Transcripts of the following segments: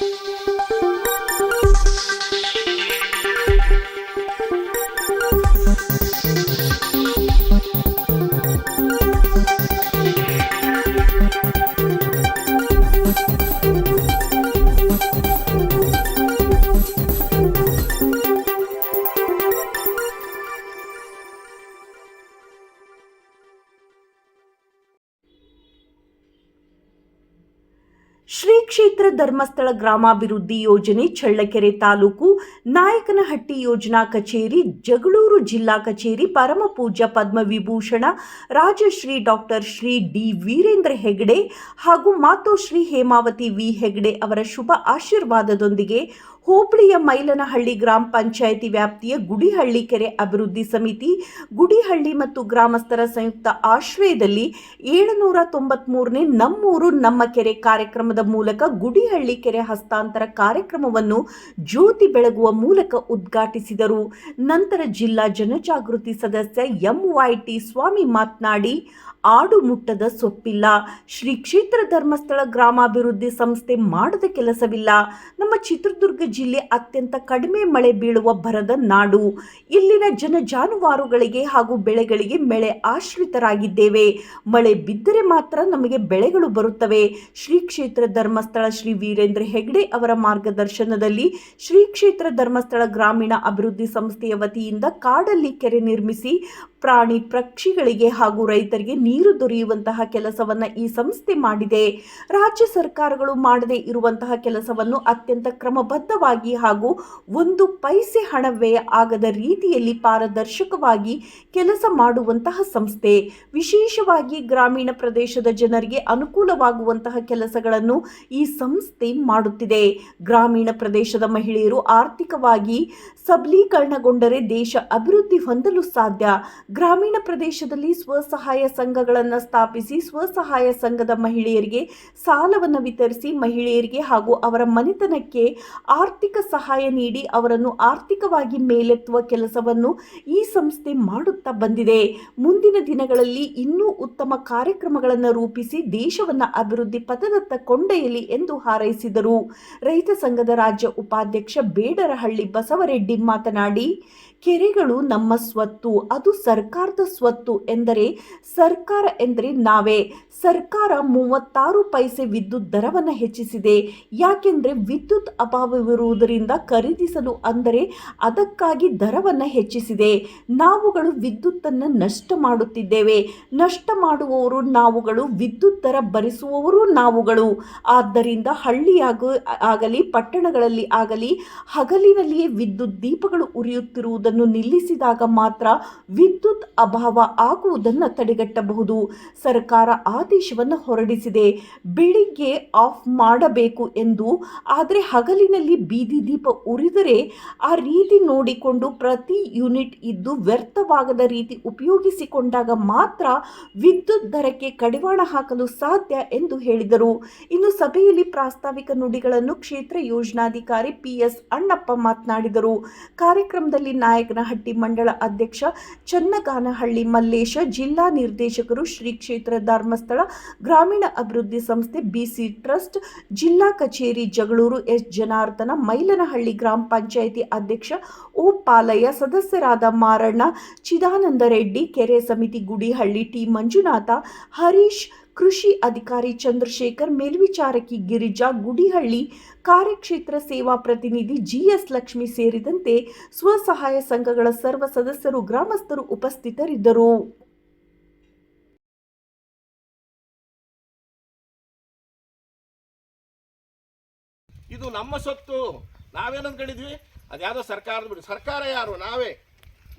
ಶ್ರೀ ಕ್ಷೇತ್ರ ಧರ್ಮಸ್ಥಳ ಗ್ರಾಮಾಭಿವೃದ್ಧಿ ಯೋಜನೆ ಚಳ್ಳಕೆರೆ ತಾಲೂಕು ನಾಯಕನಹಟ್ಟಿ ಯೋಜನಾ ಕಚೇರಿ, ಜಗಳೂರು ಜಿಲ್ಲಾ ಕಚೇರಿ, ಪರಮ ಪೂಜ್ಯ ಪದ್ಮವಿಭೂಷಣ, ರಾಜಶ್ರೀ ಡಾಕ್ಟರ್ ಶ್ರೀ ಡಿ ವೀರೇಂದ್ರ ಹೆಗಡೆ ಹಾಗೂ ಮಾತೋಶ್ರೀ ಹೇಮಾವತಿ ವಿ ಹೆಗಡೆ ಅವರ ಶುಭ ಆಶೀರ್ವಾದದೊಂದಿಗೆ ಹೋಬಳಿಯ ಮೈಲನಹಳ್ಳಿ ಗ್ರಾಮ ಪಂಚಾಯಿತಿ ವ್ಯಾಪ್ತಿಯ ಗುಡಿಹಳ್ಳಿ ಕೆರೆ ಅಭಿವೃದ್ಧಿ ಸಮಿತಿ, ಗುಡಿಹಳ್ಳಿ ಮತ್ತು ಗ್ರಾಮಸ್ಥರ ಸಂಯುಕ್ತ ಆಶ್ರಯದಲ್ಲಿ ಏಳುನೂರ ತೊಂಬತ್ಮೂರನೇ ನಮ್ಮೂರು ನಮ್ಮ ಕೆರೆ ಕಾರ್ಯಕ್ರಮದ ಮೂಲಕ ಗುಡಿಹಳ್ಳಿ ಕೆರೆ ಹಸ್ತಾಂತರ ಕಾರ್ಯಕ್ರಮವನ್ನು ಜ್ಯೋತಿ ಬೆಳಗುವ ಮೂಲಕ ಉದ್ಘಾಟಿಸಿದರು. ನಂತರ ಜಿಲ್ಲಾ ಜನಜಾಗೃತಿ ಸದಸ್ಯ ಎಂವೈಟಿ ಸ್ವಾಮಿ ಮಾತನಾಡಿ, ಆಡು ಮುಟ್ಟದ ಸೊಪ್ಪಿಲ್ಲ. ಶ್ರೀ ಕ್ಷೇತ್ರ ಧರ್ಮಸ್ಥಳ ಗ್ರಾಮಾಭಿವೃದ್ಧಿ ಸಂಸ್ಥೆ ಮಾಡದ ಕೆಲಸವಿಲ್ಲ. ನಮ್ಮ ಚಿತ್ರದುರ್ಗ ಜಿಲ್ಲೆ ಅತ್ಯಂತ ಕಡಿಮೆ ಮಳೆ ಬೀಳುವ ಬರದ ನಾಡು. ಇಲ್ಲಿನ ಜನ ಜಾನುವಾರುಗಳಿಗೆ ಹಾಗೂ ಬೆಳೆಗಳಿಗೆ ಮಳೆ ಆಶ್ರಿತರಾಗಿದ್ದೇವೆ. ಮಳೆ ಬಿದ್ದರೆ ಮಾತ್ರ ನಮಗೆ ಬೆಳೆಗಳು ಬರುತ್ತವೆ. ಶ್ರೀ ಕ್ಷೇತ್ರ ಧರ್ಮಸ್ಥಳ ಶ್ರೀ ವೀರೇಂದ್ರ ಹೆಗ್ಡೆ ಅವರ ಮಾರ್ಗದರ್ಶನದಲ್ಲಿ ಶ್ರೀ ಕ್ಷೇತ್ರ ಧರ್ಮಸ್ಥಳ ಗ್ರಾಮೀಣ ಅಭಿವೃದ್ಧಿ ಸಂಸ್ಥೆಯ ವತಿಯಿಂದ ಕಾಡಲ್ಲಿ ಕೆರೆ ನಿರ್ಮಿಸಿ ಪ್ರಾಣಿ ಪಕ್ಷಿಗಳಿಗೆ ಹಾಗೂ ರೈತರಿಗೆ ನೀರು ದೊರೆಯುವಂತಹ ಕೆಲಸವನ್ನ ಈ ಸಂಸ್ಥೆ ಮಾಡಿದೆ. ರಾಜ್ಯ ಸರ್ಕಾರಗಳು ಮಾಡದೇ ಇರುವಂತಹ ಕೆಲಸವನ್ನು ಅತ್ಯಂತ ಕ್ರಮಬದ್ಧವಾಗಿ ಹಾಗೂ ಒಂದು ಪೈಸೆ ಹಣವೇ ಆಗದ ರೀತಿಯಲ್ಲಿ ಪಾರದರ್ಶಕವಾಗಿ ಕೆಲಸ ಮಾಡುವಂತಹ ಸಂಸ್ಥೆ. ವಿಶೇಷವಾಗಿ ಗ್ರಾಮೀಣ ಪ್ರದೇಶದ ಜನರಿಗೆ ಅನುಕೂಲವಾಗುವಂತಹ ಕೆಲಸಗಳನ್ನು ಈ ಸಂಸ್ಥೆ ಮಾಡುತ್ತಿದೆ. ಗ್ರಾಮೀಣ ಪ್ರದೇಶದ ಮಹಿಳೆಯರು ಆರ್ಥಿಕವಾಗಿ ಸಬಲೀಕರಣಗೊಂಡರೆ ದೇಶ ಅಭಿವೃದ್ಧಿ ಹೊಂದಲು ಸಾಧ್ಯ. ಗ್ರಾಮೀಣ ಪ್ರದೇಶದಲ್ಲಿ ಸ್ವಸಹಾಯ ಸಂಘಗಳನ್ನು ಸ್ಥಾಪಿಸಿ ಸ್ವಸಹಾಯ ಸಂಘದ ಮಹಿಳೆಯರಿಗೆ ಸಾಲವನ್ನು ವಿತರಿಸಿ, ಮಹಿಳೆಯರಿಗೆ ಹಾಗೂ ಅವರ ಮನೆತನಕ್ಕೆ ಆರ್ಥಿಕ ಸಹಾಯ ನೀಡಿ ಅವರನ್ನು ಆರ್ಥಿಕವಾಗಿ ಮೇಲೆತ್ತುವ ಕೆಲಸವನ್ನು ಈ ಸಂಸ್ಥೆ ಮಾಡುತ್ತಾ ಬಂದಿದೆ. ಮುಂದಿನ ದಿನಗಳಲ್ಲಿ ಇನ್ನೂ ಉತ್ತಮ ಕಾರ್ಯಕ್ರಮಗಳನ್ನು ರೂಪಿಸಿ ದೇಶವನ್ನು ಅಭಿವೃದ್ಧಿ ಪಥದತ್ತ ಕೊಂಡೊಯ್ಯಲಿ ಎಂದು ಹಾರೈಸಿದರು. ರೈತ ಸಂಘದ ರಾಜ್ಯ ಉಪಾಧ್ಯಕ್ಷ ಬೇಡರಹಳ್ಳಿ ಬಸವರೆಡ್ಡಿ ಮಾತನಾಡಿ ಕೆರೆಗಳು ನಮ್ಮ ಸ್ವತ್ತು, ಅದು ಸರ್ಕಾರದ ಸ್ವತ್ತು ಎಂದರೆ ಸರ್ಕಾರ ಎಂದರೆ ನಾವೇ. ಸರ್ಕಾರ ಮೂವತ್ತಾರು ಪೈಸೆ ವಿದ್ಯುತ್ ದರವನ್ನು ಹೆಚ್ಚಿಸಿದೆ. ಯಾಕೆಂದರೆ ವಿದ್ಯುತ್ ಅಭಾವವಿರುವುದರಿಂದ ಖರೀದಿಸಲು ಅಂದರೆ ಅದಕ್ಕಾಗಿ ದರವನ್ನು ಹೆಚ್ಚಿಸಿದೆ. ನಾವುಗಳು ವಿದ್ಯುತ್ತನ್ನು ನಷ್ಟ ಮಾಡುತ್ತಿದ್ದೇವೆ. ನಷ್ಟ ಮಾಡುವವರು ನಾವುಗಳು, ವಿದ್ಯುತ್ ದರ ಭರಿಸುವವರು ನಾವುಗಳು. ಆದ್ದರಿಂದ ಹಳ್ಳಿಯಾಗ ಆಗಲಿ, ಪಟ್ಟಣಗಳಲ್ಲಿ ಆಗಲಿ ಹಗಲಿನಲ್ಲಿಯೇ ವಿದ್ಯುತ್ ದೀಪಗಳು ಉರಿಯುತ್ತಿರುವುದನ್ನು ನಿಲ್ಲಿಸಿದಾಗ ಮಾತ್ರ ವಿದ್ಯುತ್ ಅಭಾವ ಆಗುವುದನ್ನು ತಡೆಗಟ್ಟಬಹುದು. ಸರ್ಕಾರ ಆದೇಶವನ್ನು ಹೊರಡಿಸಿದೆ. ಬೆಳಿಗ್ಗೆ ಆಫ್ ಮಾಡಬೇಕು ಎಂದು. ಆದರೆ ಹಗಲಿನಲ್ಲಿ ಬೀದಿ ದೀಪ ಉರಿದರೆ ಆ ರೀತಿ ನೋಡಿಕೊಂಡು ಪ್ರತಿ ಯೂನಿಟ್ ಇದ್ದು ವ್ಯರ್ಥವಾಗದ ರೀತಿ ಉಪಯೋಗಿಸಿಕೊಂಡಾಗ ಮಾತ್ರ ವಿದ್ಯುತ್ ದರಕ್ಕೆ ಕಡಿವಾಣ ಹಾಕಲು ಸಾಧ್ಯ ಎಂದು ಹೇಳಿದರು. ಇನ್ನು ಸಭೆಯಲ್ಲಿ ಪ್ರಾಸ್ತಾವಿಕ ನುಡಿಗಳನ್ನು ಕ್ಷೇತ್ರ ಯೋಜನಾಧಿಕಾರಿ ಪಿ ಎಸ್ ಅಣ್ಣಪ್ಪ ಮಾತನಾಡಿದರು. ಕಾರ್ಯಕ್ರಮದಲ್ಲಿ ನಾಯಕನಹಟ್ಟಿ ಮಂಡಳ ಅಧ್ಯಕ್ಷ ಚನ್ನಗಾನಹಳ್ಳಿ ಮಲ್ಲೇಶ, ಜಿಲ್ಲಾ ನಿರ್ದೇಶಕರು ಶ್ರೀ ಕ್ಷೇತ್ರ ಧರ್ಮಸ್ಥಳ, ಗ್ರಾಮೀಣ ಅಭಿವೃದ್ಧಿ ಸಂಸ್ಥೆ ಬಿಸಿ ಟ್ರಸ್ಟ್, ಜಿಲ್ಲಾ ಕಚೇರಿ ಜಗಳೂರು ಎಸ್ ಜನಾರ್ದನ, ಮೈಲನಹಳ್ಳಿ ಗ್ರಾಮ ಪಂಚಾಯಿತಿ ಅಧ್ಯಕ್ಷ ಓ ಪಾಲಯ್ಯ, ಸದಸ್ಯರಾದ ಮಾರಣ್ಣ, ಚಿದಾನಂದ ರೆಡ್ಡಿ, ಕೆರೆ ಸಮಿತಿ ಗುಡಿಹಳ್ಳಿ ಟಿ ಮಂಜುನಾಥ, ಹರೀಶ್ ಕೃಷಿ ಅಧಿಕಾರಿ ಚಂದ್ರಶೇಖರ್, ಮೇಲ್ವಿಚಾರಕಿ ಗಿರಿಜಾ, ಗುಡಿಹಳ್ಳಿ ಕಾರ್ಯಕ್ಷೇತ್ರ ಸೇವಾ ಪ್ರತಿನಿಧಿ ಜಿಎಸ್ ಲಕ್ಷ್ಮಿ ಸೇರಿದಂತೆ ಸ್ವಸಹಾಯ ಸಂಘಗಳ ಸರ್ವ ಸದಸ್ಯರು, ಗ್ರಾಮಸ್ಥರು ಉಪಸ್ಥಿತರಿದ್ದರು. ಇದು ನಮ್ಮ ಸೊತ್ತು. ನಾವೇನಂದ್ಕೊಂಡಿದ್ವಿ ಅದ್ಯಾವುದೋ ಸರ್ಕಾರದ ಬಿಡು. ಸರ್ಕಾರ ಯಾರು? ನಾವೇ.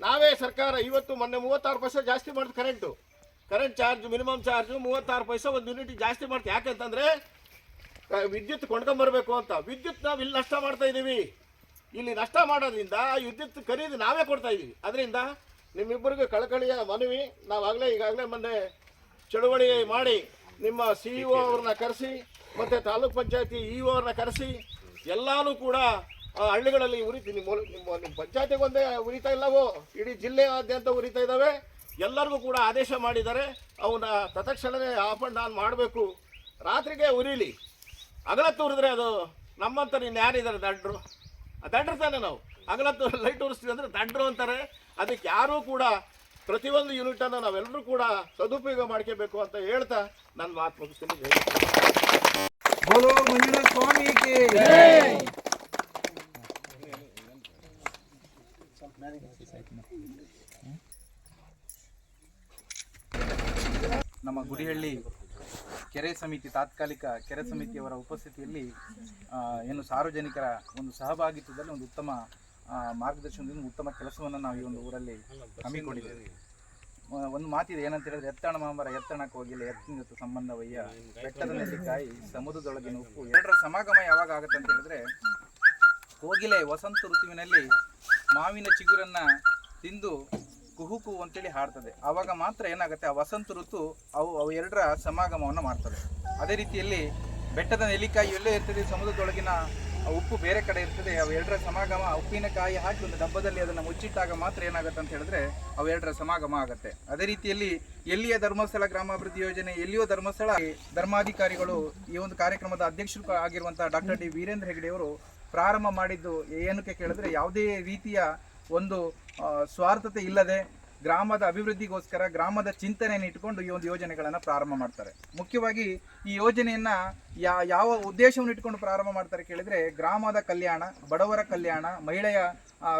ನಾವೇ ಸರ್ಕಾರ. ಇವತ್ತು ಮೊನ್ನೆ ಮೂವತ್ತಾರು ಪರ್ಸೆಂಟ್ ಜಾಸ್ತಿ ಮಾಡಿದ್ current. Current charge, minimum charge, ಮೂವತ್ತಾರು ಪೈಸೆ ಒಂದು ಯೂನಿಟ್ ಜಾಸ್ತಿ ಮಾಡ್ತೀವಿ ಯಾಕೆಂತಂದ್ರೆ ವಿದ್ಯುತ್ ಕೊಂಡ್ಕೊಂಬರ್ಬೇಕು ಅಂತ. ವಿದ್ಯುತ್ ನಾವು ಇಲ್ಲಿ ನಷ್ಟ ಮಾಡ್ತಾ ಇದ್ದೀವಿ ಇಲ್ಲಿ ನಷ್ಟ ಮಾಡೋದ್ರಿಂದ ವಿದ್ಯುತ್ ಖರೀದಿ ನಾವೇ ಕೊಡ್ತಾ ಇದ್ದೀವಿ ಅದರಿಂದ ನಿಮ್ಮಿಬ್ಬರಿಗೂ ಕಳಕಳಿಯ ಮನವಿ. ನಾವಾಗಲೇ ಈಗಾಗಲೇ ಮೊನ್ನೆ ಚಳುವಳಿ ಮಾಡಿ ನಿಮ್ಮ ಸಿ ಇ ಅವ್ರನ್ನ ಕರೆಸಿ, ಮತ್ತು ತಾಲೂಕ್ ಪಂಚಾಯತಿ ಇ ಅವ್ರನ್ನ ಕರೆಸಿ, ಎಲ್ಲಾನು ಕೂಡ ಹಳ್ಳಿಗಳಲ್ಲಿ ಉರಿತಿ. ನಿಮ್ಮ ನಿಮ್ಮ ನಿಮ್ಮ ಪಂಚಾಯತಿಗೆ ಒಂದೇ ಉರಿತಾ ಇಲ್ಲವೋ? ಇಡೀ ಜಿಲ್ಲೆಯಾದ್ಯಂತ ಉರಿತಾ ಇದ್ದಾವೆ ಎಲ್ಲರಿಗೂ ಕೂಡ ಆದೇಶ ಮಾಡಿದ್ದಾರೆ ಅವನ್ನ ತತ್ಕ್ಷಣವೇ ಅಂಡ್ ಆನ್ ಮಾಡಬೇಕು. ರಾತ್ರಿಗೆ ಉರಿಲಿ. ಅಗಲ ಉರಿದ್ರೆ ಅದು ನಮ್ಮಂತ ಇನ್ನು ಯಾರಿದ್ದಾರೆ, ದಡ್ರು? ದಡ್ರು ತಾನೆ ನಾವು. ಹಗಲತ್ತು ಲೈಟ್ ಉರಿಸ್ತೀವಿ ಅಂದರೆ ದಡ್ರು ಅಂತಾರೆ. ಅದಕ್ಕೆ ಯಾರೂ ಕೂಡ ಪ್ರತಿಯೊಂದು ಯೂನಿಟನ್ನು ನಾವೆಲ್ಲರೂ ಕೂಡ ಸದುಪಯೋಗ ಮಾಡ್ಕೋಬೇಕು ಅಂತ ಹೇಳ್ತಾ ನನ್ನ ಮಾತು ಮುಗಿಸ್ತೀನಿ. ಜೈ. ನಮ್ಮ ಗುಡಿಹಳ್ಳಿ ಕೆರೆ ಸಮಿತಿ, ತಾತ್ಕಾಲಿಕ ಕೆರೆ ಸಮಿತಿಯವರ ಉಪಸ್ಥಿತಿಯಲ್ಲಿ ಏನು ಸಾರ್ವಜನಿಕರ ಒಂದು ಸಹಭಾಗಿತ್ವದಲ್ಲಿ ಒಂದು ಉತ್ತಮ ಮಾರ್ಗದರ್ಶನದಿಂದ ಉತ್ತಮ ಕೆಲಸವನ್ನು ನಾವು ಈ ಒಂದು ಊರಲ್ಲಿ ಹಮ್ಮಿಕೊಂಡಿದ್ದೇವೆ. ಒಂದು ಮಾತಿದೆ ಏನಂತ ಹೇಳಿದ್ರೆ ಎತ್ತಣ ಮಾಮರ ಎತ್ತಣಕ್ಕೆ ಹೋಗಿಲ್ಲ, ಎತ್ತಿನ ಸಂಬಂಧವಯ್ಯ ಬೆಟ್ಟದ ನೆಲ್ಲಿಕಾಯಿ, ಸಮುದ್ರದೊಳಗಿನ ಉಪ್ಪು, ಎರಡರ ಸಮಾಗಮ ಯಾವಾಗ ಆಗುತ್ತೆ ಅಂತ ಹೇಳಿದ್ರೆ ಕೋಗಿಲೆ ವಸಂತ ಋತುವಿನಲ್ಲಿ ಮಾವಿನ ಚಿಗುರನ್ನ ತಿಂದು ಕುಹುಕು ಅಂತೇಳಿ ಹಾಡ್ತದೆ. ಆವಾಗ ಮಾತ್ರ ಏನಾಗುತ್ತೆ, ಆ ವಸಂತ ಋತು ಅವು ಅವು ಎರಡರ ಸಮಾಗಮವನ್ನು ಮಾಡ್ತದೆ ಅದೇ ರೀತಿಯಲ್ಲಿ ಬೆಟ್ಟದ ನೆಲ್ಲಿಕಾಯಿ ಎಲ್ಲೇ ಇರ್ತದೆ, ಸಮುದ್ರದೊಳಗಿನ ಉಪ್ಪು ಬೇರೆ ಕಡೆ ಇರ್ತದೆ, ಅವು ಎರಡರ ಸಮಾಗಮ, ಉಪ್ಪಿನಕಾಯಿ ಹಾಕಿ ಒಂದು ಡಬ್ಬದಲ್ಲಿ ಅದನ್ನು ಮುಚ್ಚಿಟ್ಟಾಗ ಮಾತ್ರ ಏನಾಗುತ್ತೆ ಅಂತ ಹೇಳಿದ್ರೆ ಅವು ಎರಡರ ಸಮಾಗಮ ಆಗುತ್ತೆ. ಅದೇ ರೀತಿಯಲ್ಲಿ ಎಲ್ಲಿಯ ಧರ್ಮಸ್ಥಳ ಗ್ರಾಮಾಭಿವೃದ್ಧಿ ಯೋಜನೆ, ಎಲ್ಲಿಯೋ ಧರ್ಮಸ್ಥಳ ಧರ್ಮಾಧಿಕಾರಿಗಳು ಈ ಒಂದು ಕಾರ್ಯಕ್ರಮದ ಅಧ್ಯಕ್ಷರು ಆಗಿರುವಂತಹ ಡಾಕ್ಟರ್ ಡಿ. ವೀರೇಂದ್ರ ಹೆಗಡೆ ಅವರು ಪ್ರಾರಂಭ ಮಾಡಿದ್ದು ಏನಕ್ಕೆ ಕೇಳಿದ್ರೆ ಯಾವುದೇ ರೀತಿಯ ಒಂದು ಸ್ವಾರ್ಥತೆ ಇಲ್ಲದೆ ಗ್ರಾಮದ ಅಭಿವೃದ್ಧಿಗೋಸ್ಕರ ಗ್ರಾಮದ ಚಿಂತನೆಯನ್ನು ಇಟ್ಕೊಂಡು ಈ ಒಂದು ಯೋಜನೆಗಳನ್ನು ಪ್ರಾರಂಭ ಮಾಡ್ತಾರೆ. ಮುಖ್ಯವಾಗಿ ಈ ಯೋಜನೆಯನ್ನ ಯಾವ ಉದ್ದೇಶವನ್ನು ಇಟ್ಕೊಂಡು ಪ್ರಾರಂಭ ಮಾಡ್ತಾರೆ ಕೇಳಿದ್ರೆ ಗ್ರಾಮದ ಕಲ್ಯಾಣ, ಬಡವರ ಕಲ್ಯಾಣ, ಮಹಿಳೆಯ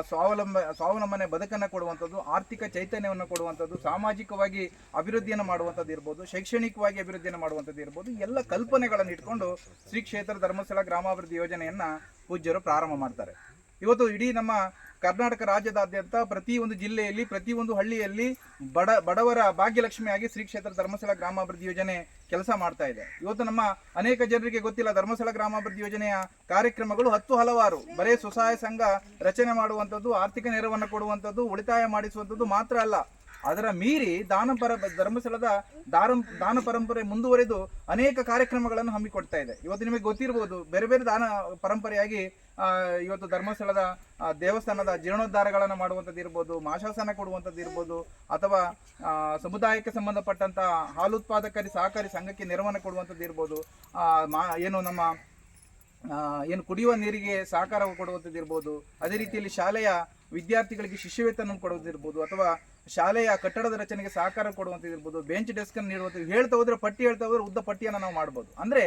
ಸ್ವಾವಲಂಬ, ಸ್ವಾವಲಂಬನೆ ಬದುಕನ್ನು ಕೊಡುವಂಥದ್ದು, ಆರ್ಥಿಕ ಚೈತನ್ಯವನ್ನು ಕೊಡುವಂಥದ್ದು, ಸಾಮಾಜಿಕವಾಗಿ ಅಭಿವೃದ್ಧಿಯನ್ನು ಮಾಡುವಂಥದ್ದು ಇರ್ಬೋದು, ಶೈಕ್ಷಣಿಕವಾಗಿ ಅಭಿವೃದ್ಧಿಯನ್ನು ಮಾಡುವಂಥದ್ದು ಇರ್ಬೋದು ಎಲ್ಲ ಕಲ್ಪನೆಗಳನ್ನು ಇಟ್ಕೊಂಡು ಶ್ರೀ ಕ್ಷೇತ್ರ ಧರ್ಮಸ್ಥಳ ಗ್ರಾಮಾಭಿವೃದ್ಧಿ ಯೋಜನೆಯನ್ನ ಪೂಜ್ಯರು ಪ್ರಾರಂಭ ಮಾಡ್ತಾರೆ. ಇವತ್ತು ಇಡೀ ನಮ್ಮ ಕರ್ನಾಟಕ ರಾಜ್ಯದಾದ್ಯಂತ ಪ್ರತಿ ಒಂದು ಜಿಲ್ಲೆಯಲ್ಲಿ, ಪ್ರತಿ ಒಂದು ಹಳ್ಳಿಯಲ್ಲಿ ಬಡ, ಬಡವರ ಭಾಗ್ಯಲಕ್ಷ್ಮಿಯಾಗಿ ಶ್ರೀ ಕ್ಷೇತ್ರ ಧರ್ಮಸ್ಥಳ ಗ್ರಾಮಾಭಿವೃದ್ಧಿ ಯೋಜನೆ ಕೆಲಸ ಮಾಡ್ತಾ ಇದೆ. ಇವತ್ತು ನಮ್ಮ ಅನೇಕ ಜನರಿಗೆ ಗೊತ್ತಿಲ್ಲ, ಧರ್ಮಸ್ಥಳ ಗ್ರಾಮಾಭಿವೃದ್ಧಿ ಯೋಜನೆಯ ಕಾರ್ಯಕ್ರಮಗಳು ಹತ್ತು ಹಲವಾರು. ಬರೇ ಸ್ವಸಹಾಯ ಸಂಘ ರಚನೆ ಮಾಡುವಂಥದ್ದು, ಆರ್ಥಿಕ ನೆರವನ್ನು ಕೊಡುವಂಥದ್ದು, ಉಳಿತಾಯ ಮಾಡಿಸುವಂಥದ್ದು ಮಾತ್ರ ಅಲ್ಲ. ಅದರ ಮೀರಿ ದಾನ ಪರ ಧರ್ಮಸ್ಥಳದ ದಾರಂ ದಾನ ಪರಂಪರೆ ಮುಂದುವರೆದು ಅನೇಕ ಕಾರ್ಯಕ್ರಮಗಳನ್ನು ಹಮ್ಮಿಕೊಡ್ತಾ ಇದೆ. ಇವತ್ತು ನಿಮಗೆ ಗೊತ್ತಿರ್ಬೋದು, ಬೇರೆ ಬೇರೆ ದಾನ ಪರಂಪರೆಯಾಗಿ ಇವತ್ತು ಧರ್ಮಸ್ಥಳದ ದೇವಸ್ಥಾನದ ಜೀರ್ಣೋದ್ಧಾರಗಳನ್ನು ಮಾಡುವಂಥದ್ದು ಇರ್ಬೋದು ಮಾಶಾಸನ ಕೊಡುವಂಥದ್ದು ಇರ್ಬೋದು, ಅಥವಾ ಸಮುದಾಯಕ್ಕೆ ಸಂಬಂಧಪಟ್ಟಂಥ ಹಾಲು ಉತ್ಪಾದಕರಿ, ಸಹಕಾರಿ ಸಂಘಕ್ಕೆ ನೆರವನ್ನು ಕೊಡುವಂಥದ್ದು ಇರ್ಬೋದು ಏನು ನಮ್ಮ ಏನು ಕುಡಿಯುವ ನೀರಿಗೆ ಸಹಕಾರ ಕೊಡುವಂಥದ್ದು ಇರ್ಬೋದು ಅದೇ ರೀತಿಯಲ್ಲಿ ಶಾಲೆಯ ವಿದ್ಯಾರ್ಥಿಗಳಿಗೆ ಶಿಷ್ಯವೇತನ ಕೊಡುವುದಿರ್ಬೋದು ಅಥವಾ ಶಾಲೆಯ ಕಟ್ಟಡದ ರಚನೆಗೆ ಸಹಕಾರ ಕೊಡುವಂಥದ್ದಿರ್ಬೋದು, ಬೆಂಚ್ ಡೆಸ್ಕ್ ಅನ್ನು ನೀಡುವಂಥದ್ದು, ಹೇಳ್ತಾ ಹೋದ್ರೆ ಪಟ್ಟಿ, ಹೇಳ್ತಾ ಹೋದ್ರೆ ಉದ್ದ ಪಟ್ಟಿಯನ್ನು ನಾವು ಮಾಡ್ಬೋದು. ಅಂದ್ರೆ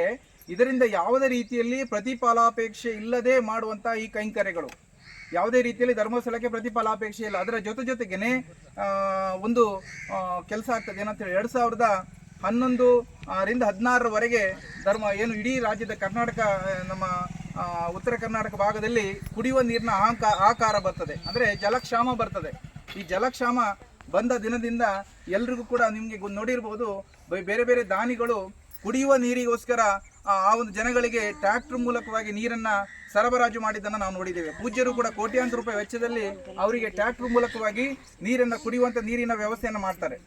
ಇದರಿಂದ ಯಾವುದೇ ರೀತಿಯಲ್ಲಿ ಪ್ರತಿಫಲಾಪೇಕ್ಷೆ ಇಲ್ಲದೆ ಮಾಡುವಂತ ಈ ಕೈಂಕರ್ಯಗಳು. ಯಾವುದೇ ರೀತಿಯಲ್ಲಿ ಧರ್ಮಸ್ಥಳಕ್ಕೆ ಪ್ರತಿಫಲಾಪೇಕ್ಷೆ ಇಲ್ಲ. ಅದರ ಜೊತೆ ಜೊತೆಗೇನೆ ಒಂದು ಕೆಲಸ ಆಗ್ತದೆ. ಏನಂತ ಹೇಳಿ ಎರಡ್ ಸಾವಿರದ ಹನ್ನೊಂದು ರಿಂದ ಹದಿನಾರರವರೆಗೆ ಧರ್ಮ ಏನು ಇಡೀ ರಾಜ್ಯದ ಕರ್ನಾಟಕ ನಮ್ಮ ಉತ್ತರ ಕರ್ನಾಟಕ ಭಾಗದಲ್ಲಿ ಕುಡಿಯುವ ನೀರಿನ ಆಂಕ ಆಕಾರ ಬರ್ತದೆ. ಅಂದರೆ ಜಲಕ್ಷಾಮ ಬರ್ತದೆ. ಈ ಜಲಕ್ಷಾಮ ಬಂದ ದಿನದಿಂದ ಎಲ್ರಿಗೂ ಕೂಡ ನಿಮಗೆ ನೋಡಿರ್ಬೋದು ಬೇರೆ ಬೇರೆ ದಾನಿಗಳು ಕುಡಿಯುವ ನೀರಿಗೋಸ್ಕರ, ಆ ಆ ಒಂದು ಜನಗಳಿಗೆ ಟ್ರ್ಯಾಕ್ಟರ್ ಮೂಲಕವಾಗಿ ನೀರನ್ನು ಸರಬರಾಜು ಮಾಡಿದ್ದನ್ನು ನಾವು ನೋಡಿದ್ದೇವೆ. ಪೂಜ್ಯರು ಕೂಡ ಕೋಟ್ಯಾಂತರ ರೂಪಾಯಿ ವೆಚ್ಚದಲ್ಲಿ ಅವರಿಗೆ ಟ್ರ್ಯಾಕ್ಟರ್ ಮೂಲಕವಾಗಿ ನೀರನ್ನು ಕುಡಿಯುವಂಥ ನೀರಿನ ವ್ಯವಸ್ಥೆಯನ್ನು ಮಾಡ್ತಾರೆ.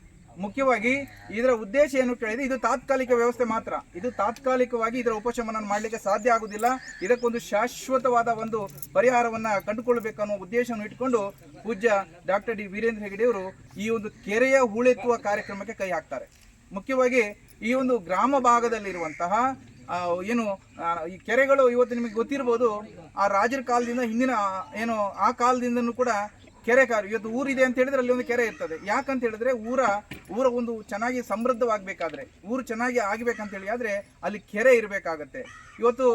ಮುಖ್ಯವಾಗಿ ಇದರ ಉದ್ದೇಶ ಏನು ಕೇಳಿದ್ರೆ ಇದು ತಾತ್ಕಾಲಿಕ ವ್ಯವಸ್ಥೆ ಮಾತ್ರ. ಇದು ತಾತ್ಕಾಲಿಕವಾಗಿ ಇದರ ಉಪಶಮನ ಮಾಡಲಿಕ್ಕೆ ಸಾಧ್ಯ ಆಗುದಿಲ್ಲ. ಇದಕ್ಕೊಂದು ಶಾಶ್ವತವಾದ ಒಂದು ಪರಿಹಾರವನ್ನ ಕಂಡುಕೊಳ್ಳಬೇಕು ಅನ್ನೋ ಉದ್ದೇಶವನ್ನು ಇಟ್ಕೊಂಡು ಪೂಜ್ಯ ಡಾಕ್ಟರ್ ಡಿ ವೀರೇಂದ್ರ ಹೆಗಡೆಯವರು ಈ ಒಂದು ಕೆರೆಯ ಹೂಳೆತ್ತುವ ಕಾರ್ಯಕ್ರಮಕ್ಕೆ ಕೈ ಹಾಕ್ತಾರೆ. ಮುಖ್ಯವಾಗಿ ಈ ಒಂದು ಗ್ರಾಮ ಭಾಗದಲ್ಲಿರುವಂತಹ ಏನು ಈ ಕೆರೆಗಳು ಇವತ್ತು ನಿಮಗೆ ಗೊತ್ತಿರ್ಬೋದು, ಆ ರಾಜರ ಕಾಲದಿಂದ ಹಿಂದಿನ ಏನು, ಆ ಕಾಲದಿಂದನೂ ಕೂಡ ಕೆರೆ ಕಾರು ಇವತ್ತು ಊರಿದೆ ಅಂತ ಹೇಳಿದ್ರೆ ಅಲ್ಲಿ ಒಂದು ಕೆರೆ ಇರ್ತದೆ. ಯಾಕಂತ ಹೇಳಿದ್ರೆ ಊರ ಊರ ಒಂದು ಚೆನ್ನಾಗಿ ಸಮೃದ್ಧವಾಗಬೇಕಾದ್ರೆ, ಊರು ಚೆನ್ನಾಗಿ ಆಗ್ಬೇಕಂತ ಹೇಳಿ ಆದ್ರೆ ಅಲ್ಲಿ ಕೆರೆ ಇರಬೇಕಾಗತ್ತೆ. ಇವತ್ತು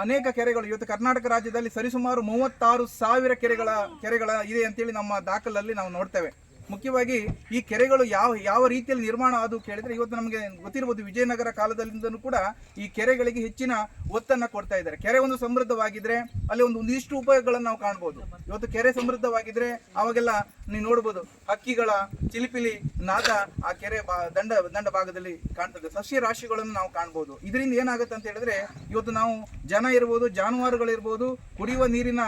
ಅನೇಕ ಕೆರೆಗಳು, ಇವತ್ತು ಕರ್ನಾಟಕ ರಾಜ್ಯದಲ್ಲಿ ಸರಿಸುಮಾರು ಮೂವತ್ತಾರು ಸಾವಿರ ಕೆರೆಗಳ ಕೆರೆಗಳ ಇದೆ ಅಂತೇಳಿ ನಮ್ಮ ದಾಖಲಲ್ಲಿ ನಾವು ನೋಡ್ತೇವೆ. ಮುಖ್ಯವಾಗಿ ಈ ಕೆರೆಗಳು ಯಾವ ಯಾವ ರೀತಿಯಲ್ಲಿ ನಿರ್ಮಾಣ ಆದವು ಕೇಳಿದ್ರೆ ಇವತ್ತು ನಮಗೆ ಗೊತ್ತಿರಬಹುದು ವಿಜಯನಗರ ಕಾಲದಲ್ಲಿಂದನೂ ಕೂಡ ಈ ಕೆರೆಗಳಿಗೆ ಹೆಚ್ಚಿನ ಒತ್ತನ್ನ ಕೊಡ್ತಾ ಇದ್ದಾರೆ. ಕೆರೆ ಒಂದು ಸಮೃದ್ಧವಾಗಿದ್ರೆ ಅಲ್ಲಿ ಒಂದು ಒಂದಿಷ್ಟು ಉಪಯೋಗಗಳನ್ನು ನಾವು ಕಾಣ್ಬೋದು. ಇವತ್ತು ಕೆರೆ ಸಮೃದ್ಧವಾಗಿದ್ರೆ ಅವಾಗೆಲ್ಲ ನೀವು ನೋಡ್ಬೋದು ಹಕ್ಕಿಗಳ ಚಿಲಿಪಿಲಿ ನಾದ ಆ ಕೆರೆ ದಂಡ ದಂಡ ಭಾಗದಲ್ಲಿ ಕಾಣ್ತದೆ. ಸಸ್ಯ ರಾಶಿಗಳನ್ನು ನಾವು ಕಾಣ್ಬೋದು. ಇದರಿಂದ ಏನಾಗುತ್ತೆ ಅಂತ ಹೇಳಿದ್ರೆ ಇವತ್ತು ನಾವು ಜನ ಇರ್ಬೋದು, ಜಾನುವಾರುಗಳಿರ್ಬೋದು, ಕುಡಿಯುವ ನೀರಿನ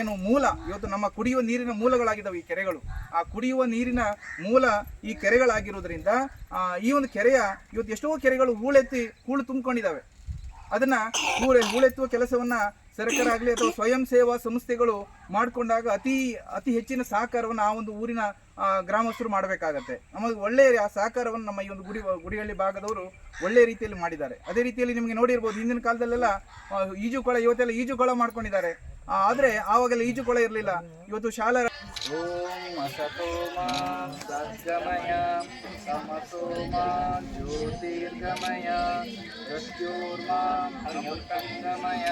ಏನು ಮೂಲ, ಇವತ್ತು ನಮ್ಮ ಕುಡಿಯುವ ನೀರಿನ ಮೂಲಗಳಾಗಿದ್ದಾವೆ ಈ ಕೆರೆಗಳು. ಆ ಕುಡಿಯುವ ನೀರಿನ ಮೂಲ ಈ ಕೆರೆಗಳಾಗಿರುವುದರಿಂದ ಈ ಒಂದು ಕೆರೆಯ ಇವತ್ತು ಎಷ್ಟೋ ಕೆರೆಗಳು ಹೂಳೆತ್ತಿ ಹೂಳು ತುಂಬಿಕೊಂಡಿದ್ದಾವೆ. ಅದನ್ನ ಹೂಳೆ, ಹೂಳೆತ್ತುವ ಕೆಲಸವನ್ನ ಸರ್ಕಾರ ಆಗಲಿ ಅಥವಾ ಸ್ವಯಂ ಸೇವಾ ಸಂಸ್ಥೆಗಳು ಮಾಡಿಕೊಂಡಾಗ ಅತಿ ಅತಿ ಹೆಚ್ಚಿನ ಸಹಕಾರವನ್ನು ಆ ಒಂದು ಊರಿನ ಗ್ರಾಮಸ್ಥರು ಮಾಡಬೇಕಾಗತ್ತೆ. ನಮಗೆ ಒಳ್ಳೆಯ ಆ ಸಹಕಾರವನ್ನು ನಮ್ಮ ಈ ಒಂದು ಗುಡಿ, ಗುಡಿಹಳ್ಳಿ ಭಾಗದವರು ಒಳ್ಳೆಯ ರೀತಿಯಲ್ಲಿ ಮಾಡಿದ್ದಾರೆ. ಅದೇ ರೀತಿಯಲ್ಲಿ ನಿಮಗೆ ನೋಡಿರ್ಬೋದು, ಹಿಂದಿನ ಕಾಲದಲ್ಲೆಲ್ಲ ಈಜುಕೊಳ ಇವತ್ತೆಲ್ಲ ಈಜುಕೊಳ ಮಾಡ್ಕೊಂಡಿದ್ದಾರೆ. ಆದರೆ ಆವಾಗೆಲ್ಲ ಈಜುಕೊಳ ಇರಲಿಲ್ಲ. ಇವತ್ತು ಶಾಲಾ ಓಂ ಅಸತೋಮಾ ಸದ್ಗಮಯ ಸಮಸೋಮಾ ಜ್ಯೋತಿರ್ಗಮಯ ಪ್ರತ್ಯೋರ್ಮಾ ಅಮೃತಂಗಮಯ